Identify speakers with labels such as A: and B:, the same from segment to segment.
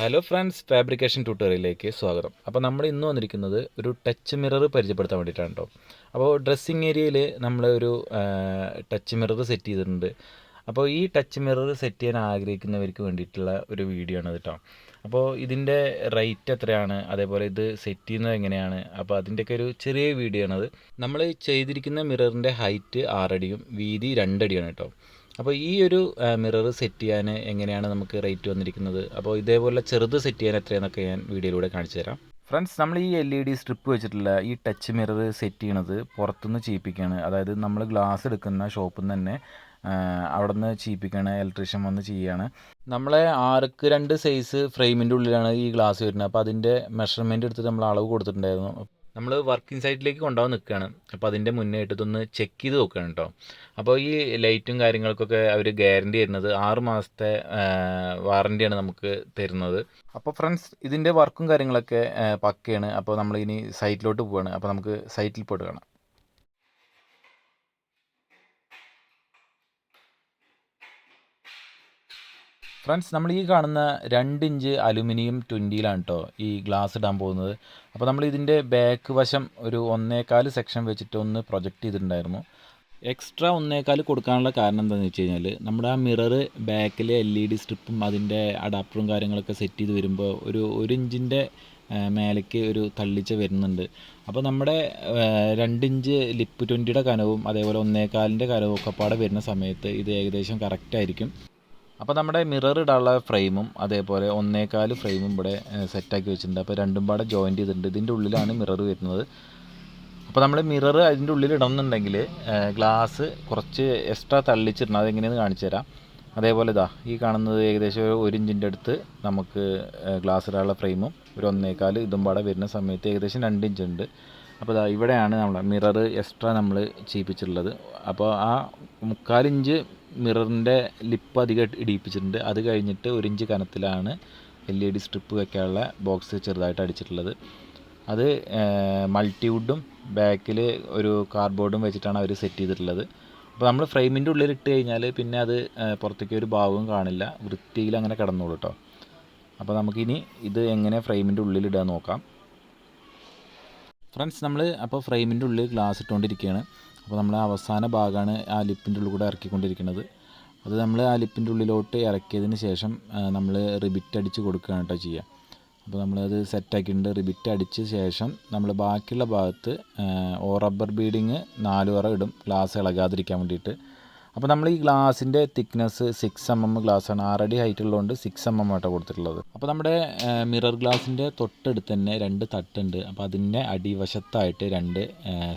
A: Hello friends fabrication ട്യൂട്ടോറിയലിലേക്ക് സ്വാഗതം. അപ്പോൾ നമ്മൾ ഇന്ന് വന്നിരിക്കുന്നത് ഒരു ടച്ച് മിറർ പരിചയപ്പെടുത്താൻ വേണ്ടിയിട്ടാണ് കേട്ടോ. അപ്പോൾ ഡ്രസ്സിങ് ഏരിയയിൽ നമ്മൾ ഒരു ടച്ച് മിറർ സെറ്റ് ചെയ്തിട്ടുണ്ട്. അപ്പോൾ ഈ ടച്ച് മിറർ സെറ്റ് ചെയ്യാൻ ആഗ്രഹിക്കുന്നവർക്ക് വേണ്ടിയിട്ടുള്ള ഒരു വീഡിയോ ആണ് കേട്ടോ. അപ്പോൾ ഇതിന്റെ റേറ്റ് എത്രയാണ്? അതേപോലെ ഇത് സെറ്റ് ചെയ്യുന്നത് എങ്ങനെയാണ്? അപ്പോൾ അതിന്റെയൊക്കെ ഒരു ചെറിയ വീഡിയോ ആണത്. നമ്മൾ ചെയ്തിരിക്കുന്ന മിററിന്റെ ഹൈറ്റ് ആറടിയും വീതി രണ്ടടിയാണ് കേട്ടോ. അപ്പോൾ ഈ ഒരു മിറർ സെറ്റ് ചെയ്യാൻ എങ്ങനെയാണ് നമുക്ക് റേറ്റ് വന്നിരിക്കുന്നത്? അപ്പോൾ ഇതേപോലെ ചെറുത് സെറ്റ് ചെയ്യാൻ എത്രയെന്നൊക്കെ ഞാൻ വീഡിയോയിലൂടെ കാണിച്ചു തരാം. ഫ്രണ്ട്സ് നമ്മൾ ഈ എൽ ഇ ഡി സ്ട്രിപ്പ് വെച്ചിട്ടുള്ള ഈ ടച്ച് മിറർ സെറ്റ് ചെയ്യണത് പുറത്തുനിന്ന് ചീപ്പിക്കുകയാണ് അതായത് നമ്മൾ ഗ്ലാസ് എടുക്കുന്ന ഷോപ്പിൽ നിന്ന് തന്നെ അവിടെ നിന്ന് ചീപ്പിക്കുകയാണ് ഇലക്ട്രീഷ്യൻ വന്ന് ചെയ്യുകയാണ് നമ്മളെ ആർക്ക് രണ്ട് സൈസ് ഫ്രെയിമിന്റെ ഉള്ളിലാണ് ഈ ഗ്ലാസ് വരുന്നത്. അപ്പോൾ അതിന്റെ മെഷർമെന്റ് എടുത്തിട്ട് നമ്മൾ അളവ് കൊടുത്തിട്ടുണ്ടായിരുന്നു. നമ്മൾ വർക്കിംഗ് സൈറ്റിലേക്ക് കൊണ്ടുപോകാൻ നിൽക്കുകയാണ്. അപ്പോൾ അതിന്റെ മുന്നേ ഇതൊന്ന് ചെക്ക് ചെയ്ത് നോക്കുകയാണ് കേട്ടോ അപ്പോൾ ഈ ലൈറ്റും കാര്യങ്ങൾക്കൊക്കെ അവർ ഗ്യാരണ്ടി തരുന്നത് ആറ് മാസത്തെ വാറണ്ടിയാണ് നമുക്ക് തരുന്നത്. അപ്പോൾ ഫ്രണ്ട്സ് ഇതിന്റെ വർക്കും കാര്യങ്ങളൊക്കെ പക്കയാണ്. അപ്പോൾ നമ്മൾ ഇനി സൈറ്റിലോട്ട് പോവുകയാണ് അപ്പോൾ നമുക്ക് സൈറ്റിൽ പോയിട്ട് കാണാം. ഫ്രണ്ട്സ് നമ്മൾ ഈ കാണുന്ന രണ്ട് ഇഞ്ച് അലുമിനിയം ട്വന്റിയിലാണ് കേട്ടോ ഈ ഗ്ലാസ് ഇടാൻ പോകുന്നത്. അപ്പോൾ നമ്മൾ ഇതിന്റെ ബാക്ക് വശം ഒരു ഒന്നേകാൽ സെക്ഷൻ വെച്ചിട്ട് ഒന്ന് പ്രൊജക്റ്റ് ചെയ്തിട്ടുണ്ടായിരുന്നു. എക്സ്ട്രാ ഒന്നേകാൽ കൊടുക്കാനുള്ള കാരണം എന്താണെന്ന് വെച്ച് കഴിഞ്ഞാൽ നമ്മുടെ ആ മിറർ ബാക്കിലെ എൽ ഇ ഡി സ്ട്രിപ്പും അതിന്റെ അഡാപ്റ്ററും കാര്യങ്ങളൊക്കെ സെറ്റ് ചെയ്ത് വരുമ്പോൾ ഒരു ഒരു ഇഞ്ചിന്റെ മേലേക്ക് ഒരു തള്ളിച്ച വരുന്നുണ്ട്. അപ്പോൾ നമ്മുടെ രണ്ടിഞ്ച് ലിപ്പ് ട്വന്റിയുടെ കനവും അതേപോലെ ഒന്നേകാലിന്റെ കനവും ഒക്കെ പാടെ വരുന്ന സമയത്ത് ഇത് ഏകദേശം കറക്റ്റ് ആയിരിക്കും. അപ്പോൾ നമ്മുടെ മിറർ ഇടാനുള്ള ഫ്രെയിമും അതേപോലെ ഒന്നേകാൽ ഫ്രെയിമും ഇവിടെ സെറ്റാക്കി വെച്ചിട്ടുണ്ട്. അപ്പോൾ രണ്ടും പാടെ ജോയിന്റ് ചെയ്തിട്ടുണ്ട്. ഇതിന്റെ ഉള്ളിലാണ് മിറർ വരുന്നത്. അപ്പോൾ നമ്മൾ മിറർ അതിന്റെ ഉള്ളിൽ ഇടണമെന്നുണ്ടെങ്കിൽ ഗ്ലാസ് കുറച്ച് എക്സ്ട്രാ തള്ളിച്ചിടണം. അതെങ്ങനെയെന്ന് കാണിച്ചു തരാം. അതേപോലെ ഇതാ ഈ കാണുന്നത് ഏകദേശം ഒരു ഇഞ്ചിന്റെ അടുത്ത് നമുക്ക് ഗ്ലാസ് ഇടാനുള്ള ഫ്രെയിമും ഒരു ഒന്നേകാൽ ഇതും പാടെ വരുന്ന സമയത്ത് ഏകദേശം രണ്ട് ഇഞ്ച് ഉണ്ട്. അപ്പോൾ ഇതാ ഇവിടെയാണ് നമ്മൾ മിറർ എക്സ്ട്രാ നമ്മൾ ചെയ്യിപ്പിച്ചിട്ടുള്ളത്. അപ്പോൾ ആ മുക്കാലിഞ്ച് മിററിന്റെ ലിപ്പ് അധികം ഇടിയിപ്പിച്ചിട്ടുണ്ട്. അത് കഴിഞ്ഞിട്ട് ഒരു ഇഞ്ച് കനത്തിലാണ് എൽ ഇ ഡി സ്ട്രിപ്പ് വെക്കാനുള്ള ബോക്സ് ചെറുതായിട്ട് അടിച്ചിട്ടുള്ളത്. അത് മൾട്ടിവുഡും ബാക്കിൽ ഒരു കാർഡ്ബോർഡും വെച്ചിട്ടാണ് അവർ സെറ്റ് ചെയ്തിട്ടുള്ളത്. അപ്പോൾ നമ്മൾ ഫ്രെയിമിന്റെ ഉള്ളിൽ ഇട്ട് കഴിഞ്ഞാൽ പിന്നെ അത് പുറത്തേക്ക് ഒരു ഭാഗവും കാണില്ല. വൃത്തിയിൽ അങ്ങനെ കിടന്നോളൂ കേട്ടോ അപ്പോൾ നമുക്കിനി ഇത് എങ്ങനെ ഫ്രെയിമിന്റെ ഉള്ളിൽ ഇടാൻ നോക്കാം. ഫ്രണ്ട്സ് നമ്മൾ അപ്പോൾ ഫ്രെയിമിന്റെ ഉള്ളിൽ ഗ്ലാസ് ഇട്ടുകൊണ്ടിരിക്കുകയാണ്. അപ്പോൾ നമ്മൾ അവസാന ഭാഗമാണ് ആ ലിപ്പിന്റെ ഉള്ളിൽ കൂടെ ഇറക്കിക്കൊണ്ടിരിക്കുന്നത്. അത് നമ്മൾ ആ ലിപ്പിന്റെ ഉള്ളിലോട്ട് ഇറക്കിയതിന് ശേഷം നമ്മൾ റിബിറ്റ് അടിച്ച് കൊടുക്കുകയാണ് കേട്ടോ ചെയ്യുക. അപ്പോൾ നമ്മളത് സെറ്റാക്കിയിട്ടുണ്ട്. റിബിറ്റ് അടിച്ച ശേഷം നമ്മൾ ബാക്കിയുള്ള ഭാഗത്ത് ഓ റബ്ബർ ബീഡിങ് നാലു വറ ഇടും. ഗ്ലാസ് ഇളകാതിരിക്കാൻ വേണ്ടിയിട്ട്. അപ്പോൾ നമ്മൾ ഈ ഗ്ലാസിന്റെ തിക്നെസ് സിക്സ് എം എം ഗ്ലാസ്സാണ്. ആറടി ഹൈറ്റ് ഉള്ളതുകൊണ്ട് സിക്സ് എം എം ആയിട്ടാണ് കൊടുത്തിട്ടുള്ളത്. അപ്പോൾ നമ്മുടെ മിറർ ഗ്ലാസിന്റെ തൊട്ടടുത്ത് തന്നെ രണ്ട് തട്ടുണ്ട്. അപ്പോൾ അതിന്റെ അടിവശത്തായിട്ട് രണ്ട്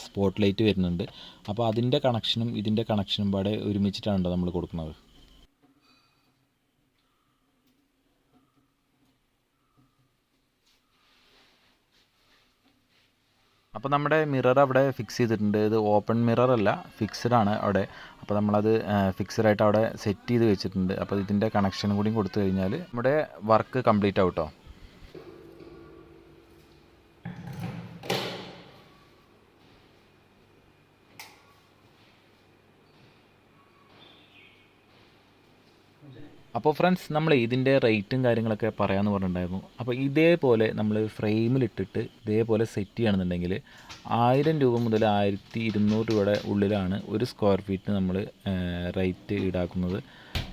A: സ്പോട്ട് ലൈറ്റ് വരുന്നുണ്ട്. അപ്പോൾ അതിന്റെ കണക്ഷനും ഇതിന്റെ കണക്ഷനും പാടെ ഒരുമിച്ചിട്ടാണ് നമ്മൾ കൊടുക്കുന്നത്. അപ്പോൾ നമ്മുടെ മിറർ അവിടെ ഫിക്സ് ചെയ്തിട്ടുണ്ട്. ഇത് ഓപ്പൺ മിറർ അല്ല ഫിക്സ്ഡ് ആണ് അവിടെ. അപ്പോൾ നമ്മളത് ഫിക്സ്ഡ് ആയിട്ട് അവിടെ സെറ്റ് ചെയ്ത് വെച്ചിട്ടുണ്ട്. അപ്പോൾ ഇതിന്റെ കണക്ഷൻ കൂടി കൊടുത്തു കഴിഞ്ഞാൽ നമ്മുടെ വർക്ക് കംപ്ലീറ്റ് ആവും കേട്ടോ അപ്പോൾ ഫ്രണ്ട്സ് നമ്മൾ ഇതിന്റെ റേറ്റും കാര്യങ്ങളൊക്കെ പറയാമെന്ന് പറഞ്ഞിട്ടുണ്ടായിരുന്നു. അപ്പോൾ ഇതേപോലെ നമ്മൾ ഫ്രെയിമിലിട്ടിട്ട് ഇതേപോലെ സെറ്റ് ചെയ്യണമെന്നുണ്ടെങ്കിൽ ആയിരം രൂപ മുതൽ ആയിരത്തി ഇരുന്നൂറ് രൂപയുടെ ഉള്ളിലാണ് ഒരു സ്ക്വയർ ഫീറ്റിന് നമ്മൾ റേറ്റ് ഈടാക്കുന്നത്.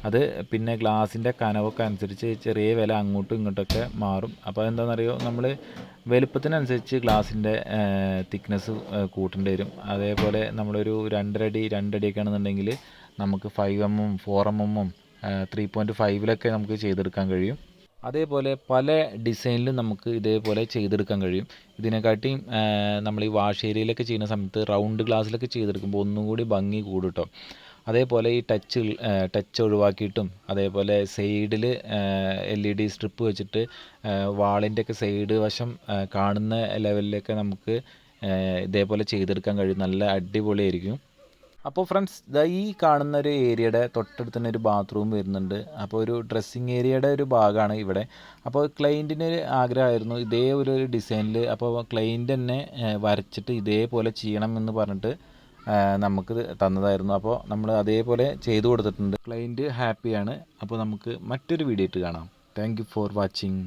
A: അത് പിന്നെ ഗ്ലാസിന്റെ കനവൊക്കെ അനുസരിച്ച് ചെറിയ വില അങ്ങോട്ടും ഇങ്ങോട്ടൊക്കെ മാറും. അപ്പോൾ എന്താണെന്നറിയോ നമ്മൾ വലുപ്പത്തിനനുസരിച്ച് ഗ്ലാസിന്റെ തിക്നെസ് കൂട്ടേണ്ടി വരും. അതേപോലെ നമ്മളൊരു രണ്ടരടി രണ്ടടിയൊക്കെ ആണെന്നുണ്ടെങ്കിൽ നമുക്ക് five M M four M എമ്മും ത്രീ പോയിന്റ് ഫൈവിലൊക്കെ നമുക്ക് ചെയ്തെടുക്കാൻ കഴിയും. അതേപോലെ പല ഡിസൈനിലും നമുക്ക് ഇതേപോലെ ചെയ്തെടുക്കാൻ കഴിയും. ഇതിനെക്കാട്ടിയും നമ്മൾ ഈ വാഷ് ഏരിയയിലൊക്കെ ചെയ്യുന്ന സമയത്ത് റൗണ്ട് ഗ്ലാസ്സിലൊക്കെ ചെയ്തെടുക്കുമ്പോൾ ഒന്നും കൂടി ഭംഗി കൂടും കേട്ടോ അതേപോലെ ഈ ടച്ച് ടച്ച് ഒഴിവാക്കിയിട്ടും അതേപോലെ സൈഡിൽ എൽ ഇ ഡി സ്ട്രിപ്പ് വെച്ചിട്ട് വാളിന്റെ ഒക്കെ സൈഡ് വശം കാണുന്ന ലെവലിലൊക്കെ നമുക്ക് ഇതേപോലെ ചെയ്തെടുക്കാൻ കഴിയും. നല്ല അടിപൊളിയായിരിക്കും. അപ്പോൾ ഫ്രണ്ട്സ് ദ ഈ കാണുന്ന ഒരു ഏരിയയുടെ തൊട്ടടുത്ത് തന്നെ ഒരു ബാത്റൂം വരുന്നുണ്ട്. അപ്പോൾ ഒരു ഡ്രസ്സിങ് ഏരിയയുടെ ഒരു ഭാഗമാണ് ഇവിടെ. അപ്പോൾ ക്ലയന്റിന് ആഗ്രഹമായിരുന്നു ഇതേ ഒരു ഡിസൈനിൽ അപ്പോൾ ക്ലയന്റ് തന്നെ വരച്ചിട്ട് ഇതേപോലെ ചെയ്യണം എന്ന് പറഞ്ഞിട്ട് നമുക്ക് തന്നതായിരുന്നു. അപ്പോൾ നമ്മൾ അതേപോലെ ചെയ്തു കൊടുത്തിട്ടുണ്ട്. ക്ലയന്റ് ഹാപ്പിയാണ് അപ്പോൾ നമുക്ക് മറ്റൊരു വീഡിയോ ഇട്ട് കാണാം. Thank for watching